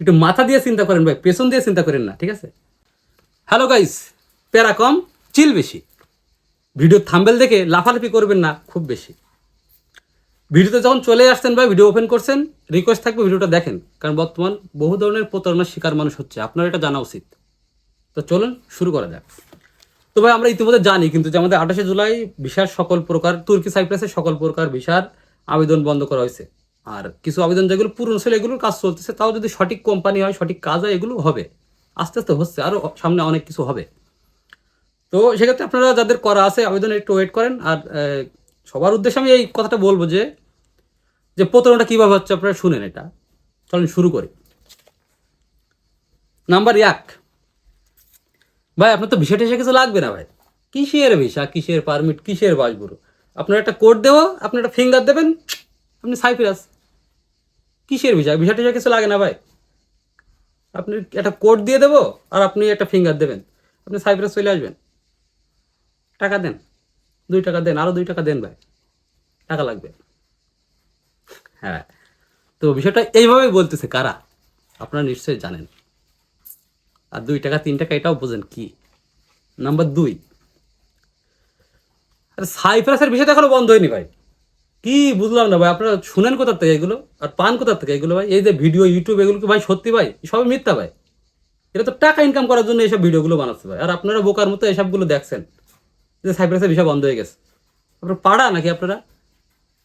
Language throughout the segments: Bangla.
একটু মাথা দিয়ে চিন্তা করেন ভাই, পেছন দিয়ে চিন্তা করেন না, ঠিক আছে? হ্যালো গাইস প্যারা কম চিল বেশি। ভিডিও থাম্বেল দেখে লাফালাফি করবেন না, খুব বেশি। ভিডিওতে যখন চলে আসছেন ভাই ভিডিও ওপেন করছেন রিকোয়েস্ট থাকবে ভিডিওটা দেখেন, কারণ বর্তমান বহু ধরনের প্রতারণার শিকার মানুষ হচ্ছে, আপনার এটা জানা উচিত। তো চলুন, শুরু করা যাক। তো ভাই, আমরা ইতিমধ্যে জানি, কিন্তু যে আমাদের আঠাশে জুলাই ভিসার সকল প্রকার, তুর্কি সাইপ্রাসের সকল প্রকার ভিসার আবেদন বন্ধ করা হয়েছে। আর কিছু আবেদন যেগুলো পুরনো ছিল, এগুলোর কাজ চলতেছে, তাও যদি সঠিক কোম্পানি হয়, সঠিক কাজ হয়, এগুলো হবে। আস্তে আস্তে হচ্ছে আরও সামনে অনেক কিছু হবে। তো সেক্ষেত্রে আপনারা যাদের করা আছে, আবেদন একটু ওয়েট করেন। আর সবার উদ্দেশ্যে আমি এই কথাটা বলব যে যে প্রতারণাটা কীভাবে হচ্ছে আপনারা শুনেন এটা। চলেন শুরু করি। নাম্বার এক, ভাই, আপনার তো ভিসা টিসা কিছু লাগবে না ভাই? কিসের ভিসা, কিসের পারমিট কিসের বাসগুলো? আপনার একটা কোড দেবো আপনি একটা ফিঙ্গার দেবেন আপনি সাইপ্রাস। কিসের ভিসা? ভিসা টিসা কিছু লাগে না ভাই। আপনি একটা কোড দিয়ে দেবো আর আপনি একটা ফিঙ্গার দেবেন। আপনি সাইপ্রাস চলে আসবেন। টাকা দেন। দুই টাকা দেন আরও দুই টাকা দেন ভাই। টাকা লাগবে। হ্যাঁ তো বিষয়টা এইভাবেই বলতেছে কারা? আপনারা নিশ্চয়ই জানেন। আর দুই টাকা, তিন টাকা, এটাও বোঝেন কি? নাম্বার দুই। আরে সাইপ্রাসের বিষয়টা এখনও বন্ধ হয়নি ভাই। কি বুঝলাম না ভাই, আপনারা শুনেন কোথার থেকে এগুলো? আর পান কোথার থেকে এগুলো ভাই? এই যে ভিডিও ইউটিউব এগুলো কি ভাই সত্যি ভাই? সবই মিথ্যা ভাই। এটা তো টাকা ইনকাম করার জন্য এইসব ভিডিওগুলো বানাচ্ছে ভাই। আর আপনারা বোকার মতো এসবগুলো দেখছেন। যে সাইপ্রাসের বিষয় বন্ধ হয়ে গেছে। আপনার পাড়া নাকি আপনারা?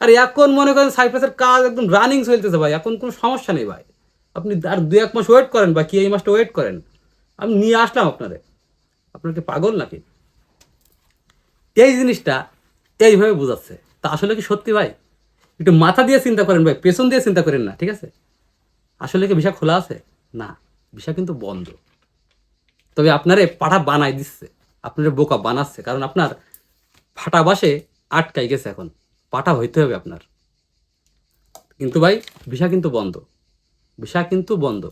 আর এখন মনে করেন সাইপ্রাসের কাজ একদম রানিং চলতেছে ভাই। এখন কোনো সমস্যা নেই ভাই। আপনি আর দু এক মাস ওয়েট করেন বা কি এই মাসটা ওয়েট করেন? আমি নিয়ে আসলাম আপনারে আপনার কি পাগল নাকি? এই জিনিসটা এইভাবে বোঝাচ্ছে। তা আসলে কি সত্যি ভাই? একটু মাথা দিয়ে চিন্তা করেন ভাই, পেছন দিয়ে চিন্তা করেন না, ঠিক আছে? আসলে কি ভিসা খোলা আছে? না ভিসা কিন্তু বন্ধ। তবে আপনারে পাঠা বানাই দিচ্ছে, আপনার বোকা বানাচ্ছে, কারণ আপনার ফাটা বাসে আটকাই গেছে এখন পাঠা হইতে হবে আপনার। কিন্তু ভাই ভিসা কিন্তু বন্ধ ভিসা কিন্তু বন্ধ।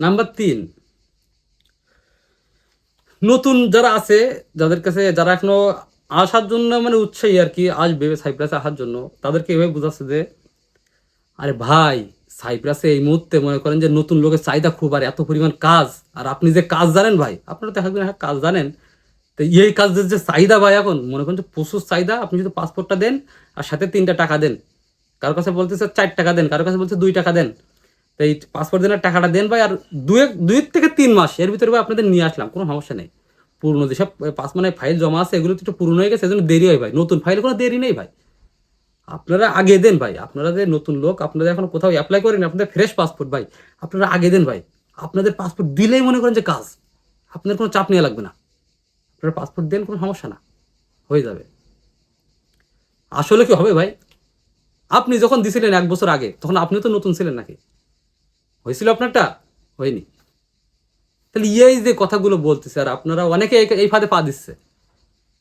নাম্বার তিন, নতুন যারা আছে, যাদের কাছে, যারা এখনও আসার জন্য মানে উৎসাহী আর কি আসবে সাইপ্রাসে আসার জন্য। তাদেরকে এভাবে বোঝাচ্ছে যে, আরে ভাই, সাইপ্রাসে এই মুহূর্তে মনে করেন যে নতুন লোকের চাহিদা খুব, আর এত পরিমাণ কাজ। আর আপনি যে কাজ জানেন ভাই, আপনারা তো একদিন হ্যাঁ কাজ জানেন। তো এই কাজের যে চাহিদা ভাই এখন, মনে করেন যে প্রচুর চাহিদা, আপনি যদি পাসপোর্টটা দেন আর সাথে তিনটা টাকা দেন, কারও কাছে বলতেছে চার টাকা দেন, কারও কাছে বলছে দুই টাকা দেন, তো এই পাসপোর্ট দেনের টাকাটা দেন ভাই, আর দুই দুই থেকে তিন মাস, এর ভিতরে ভাই আপনাদের নিয়ে আসলাম, কোনো সমস্যা নেই। পুরনো যেসব পাস মানে ফাইল জমা আছে, এগুলো তো একটু পুরনো হয়ে গেছে, এজন্য দেরি হয় ভাই। নতুন ফাইল কোনো দেরি নেই ভাই। আপনারা আগে দেন ভাই। আপনারা যে নতুন লোক আপনারা এখন কোথাও অ্যাপ্লাই করেন আপনাদের ফ্রেশ পাসপোর্ট ভাই। আপনারা আগে দেন ভাই। আপনাদের পাসপোর্ট দিলেই মনে করেন যে কাজ। আপনার কোনো চাপ নেওয়া লাগবে না। আপনারা পাসপোর্ট দেন, কোনো সমস্যা না। হয়ে যাবে। আসলে কি হবে ভাই? আপনি যখন দিছিলেন এক বছর আগে, তখন আপনি তো নতুন ছিলেন নাকি? হয়েছিল আপনারটা? হয়নি। তাহলে এই যে কথাগুলো বলতেছে আর আপনারা অনেকে এই- ফাঁদে পা দিচ্ছে।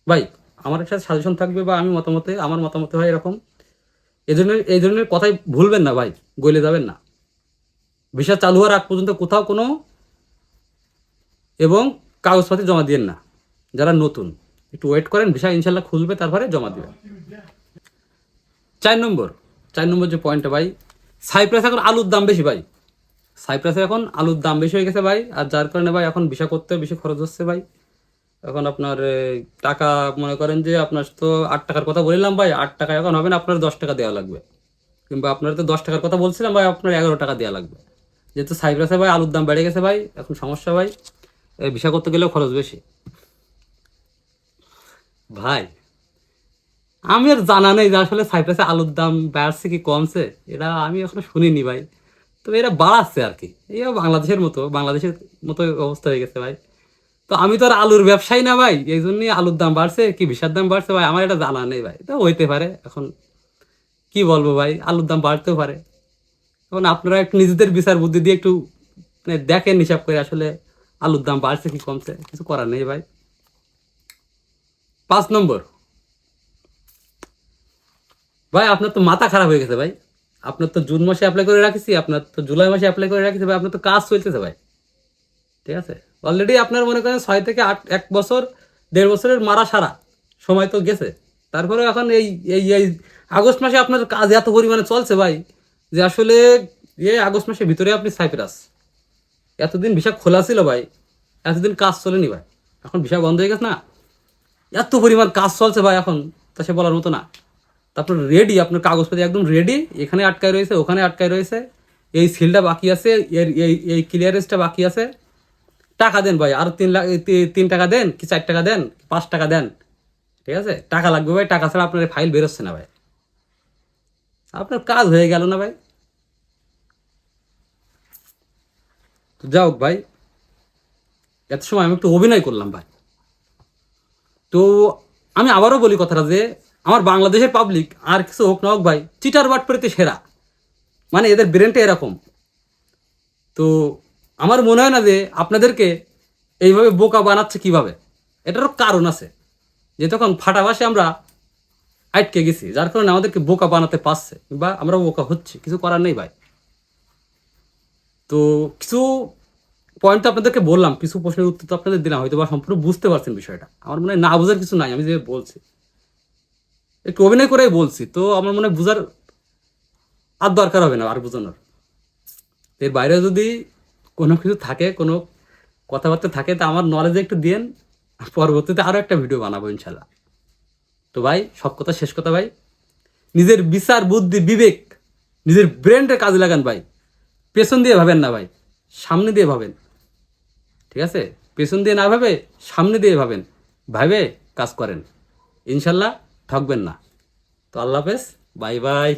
ভাই, আমার একটা সাজেশন থাকবে বা আমি মতামতে, আমার মতামতে হয় এরকম। এই ধরনের এই ধরনের কথাই ভুলবেন না ভাই, গলে যাবেন না। ভিসা চালু হওয়ার আগ পর্যন্ত কোথাও কোনো এবং কাগজপাতি জমা দিয়েন না। যারা নতুন, একটু ওয়েট করেন, ভিসা ইনশাল্লাহ খুলবে, তারপরে জমা দিবেন। চার নম্বর চার নম্বর যে পয়েন্টটা ভাই সাইপ্রাস এখন আলুর দাম বেশি ভাই। সাইপ্রাসে এখন আলুর দাম বেশি হয়ে গেছে ভাই, আর যার কারণে ভাই এখন ভিসা করতে বেশি খরচ হচ্ছে ভাই। এখন আপনার টাকা মনে করেন যে আপনার তো আট টাকার কথা বললাম ভাই, আট টাকা এখন হবে না, আপনার দশ টাকা দেওয়া লাগবে। কিংবা আপনার তো দশ টাকার কথা বলছিলাম ভাই, আপনার এগারো টাকা দেওয়া লাগবে। যেহেতু সাইপ্রাসে ভাই আলুর দাম বেড়ে গেছে ভাই, এখন সমস্যা ভাই ভিসা করতে গেলেও খরচ বেশি। ভাই, আমি আর জানা নেই যে আসলে সাইপ্রাসে আলুর দাম বাড়ছে কি কমছে, এটা আমি এখনও শুনিনি ভাই। তবে এরা বাড়াচ্ছে আর কি। এই বাংলাদেশের মতো বাংলাদেশের মতো অবস্থা হয়ে গেছে ভাই। তো আমি তো আর আলুর ব্যবসায়ী না ভাই, এই জন্যই আলুর দাম বাড়ছে, কি ভিসার দাম বাড়ছে ভাই, আমার এটা জানা নেই ভাই। তো হইতে পারে, এখন কি বলব ভাই, আলুর দাম বাড়তেও পারে। এখন আপনারা একটু নিজেদের বিচার বুদ্ধি দিয়ে একটু মানে দেখেন, হিসাব করে আসলে আলুর দাম বাড়ছে কি কমছে, কিছু করার নেই ভাই। পাঁচ নম্বর। ভাই, আপনার তো মাথা খারাপ হয়ে গেছে ভাই। আপনার তো জুন মাসে অ্যাপ্লাই করে রাখিছি, আপনার তো জুলাই মাসে অ্যাপ্লাই করে রাখিছি ভাই, আপনার তো কাজ চলতেছে ভাই। ঠিক আছে? অলরেডি আপনার মনে করেন ছয় থেকে আট, এক বছর, দেড় বছরের মারা সারা, সময় তো গেছে। তারপরে এখন এই এই এই আগস্ট মাসে আপনার কাজ এত পরিমাণে চলছে ভাই, যে আসলে এই আগস্ট মাসের ভিতরে আপনি সাইপ্রাস। এতদিন ভিসা খোলা ছিল ভাই, এতদিন কাজ চলেনি ভাই। এখন ভিসা বন্ধ হয়ে গেছে না? এত পরিমাণ কাজ চলছে ভাই এখন, তা সে বলার মতো না। তারপর রেডি আপনার কাগজপত্র একদম রেডি এখানে আটকায় রয়েছে, ওখানে আটকায় রয়েছে, এই সিলটা বাকি আছে, এর, এই এই ক্লিয়ারেন্সটা বাকি আছে। টাকা দেন ভাই, আর তিন লাখ তিন টাকা দেন, কি চার টাকা দেন পাঁচ টাকা দেন, ঠিক আছে? টাকা লাগবে ভাই, টাকা ছাড়া আপনার ফাইল বেরোচ্ছে না ভাই। আপনার কাজ হয়ে গেল না ভাই। তো হোক ভাই, এত সময় আমি একটু অভিনয় করলাম ভাই। তো আমি আবারও বলি কথাটা যে আমার বাংলাদেশের পাবলিক আর কিছু হোক না হোক ভাই চিটার বাট পেরেতে সেরা। মানে এদের ব্রেনটা এরকম। তো আমার মনে হয় না যে আপনাদেরকে এইভাবে বোকা বানাচ্ছে কীভাবে? এটারও কারণ আছে। যে তখন ফাটাবাসে আমরা আটকে গেছি, যার কারণে আমাদেরকে বোকা বানাতে পারছে, বা আমরা বোকা হচ্ছে। কিছু করার নেই ভাই। তো কিছু পয়েন্ট তো আপনাদেরকে বললাম, কিছু প্রশ্নের উত্তর তো আপনাদের দিলাম হয়তো বা সম্পূর্ণ বুঝতে পারছেন বিষয়টা। আমার মনে হয় না বোঝার কিছু নাই, আমি যে বলছি। একটু অভিনয় করেই বলছি, তো আমার মনে হয় বোঝার আর দরকার হবে না আর বোঝানোর। এর বাইরে যদি কোনো কিছু থাকে, কোনো কথাবার্তা থাকে, তা আমার নলেজে একটু দিয়েন, পরবর্তীতে আরও একটা ভিডিও বানাবো ইনশাল্লাহ তো ভাই, সব কথা, শেষ কথা ভাই। নিজের বিচার, বুদ্ধি, বিবেক, নিজের ব্রেনটা কাজে লাগান ভাই। পেছন দিয়ে ভাবেন না ভাই, সামনে দিয়ে ভাবেন। ঠিক আছে? পেছন দিয়ে না ভাবে, সামনে দিয়ে ভাবেন। ভাবে, কাজ করেন। ইনশাল্লাহ ঠকবেন না। তো আল্লাহ হাফেজ বাই বাই।